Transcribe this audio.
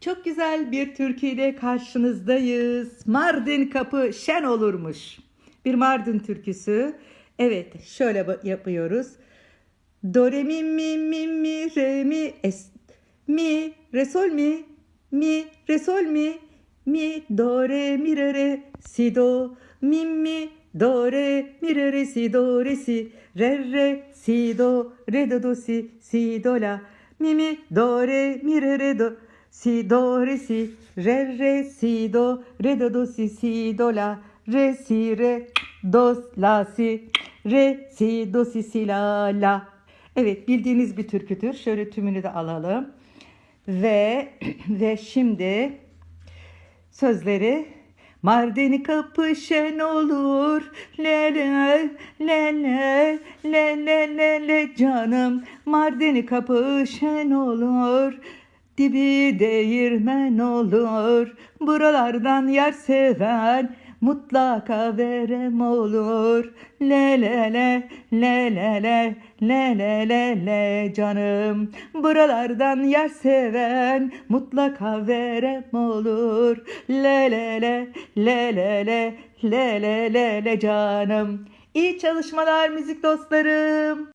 Çok güzel bir türküyle karşınızdayız. Mardin kapı şen olurmuş. Bir Mardin türküsü. Evet, şöyle yapıyoruz. Do re mi mi mi mi re mi es mi re sol mi mi re sol mi mi do re mi re re si do mi mi do re mi re re si do re si re re si do re do do si si do la mi mi do re mi re re do si do re si re re si do re do do si si do la re si re do la si re si do si si la la. Evet bildiğiniz bir türküdür. Şöyle tümünü de alalım. Ve ve şimdi sözleri Mardin kapı şen olur le le le le le le le, canım Mardin kapı şen olur dibi değirmen olur buralardan yer seven mutlaka verem olur le le le le le le le le le le canım buralardan yer seven mutlaka verem olur le le le le le le le le le le canım İyi çalışmalar müzik dostlarım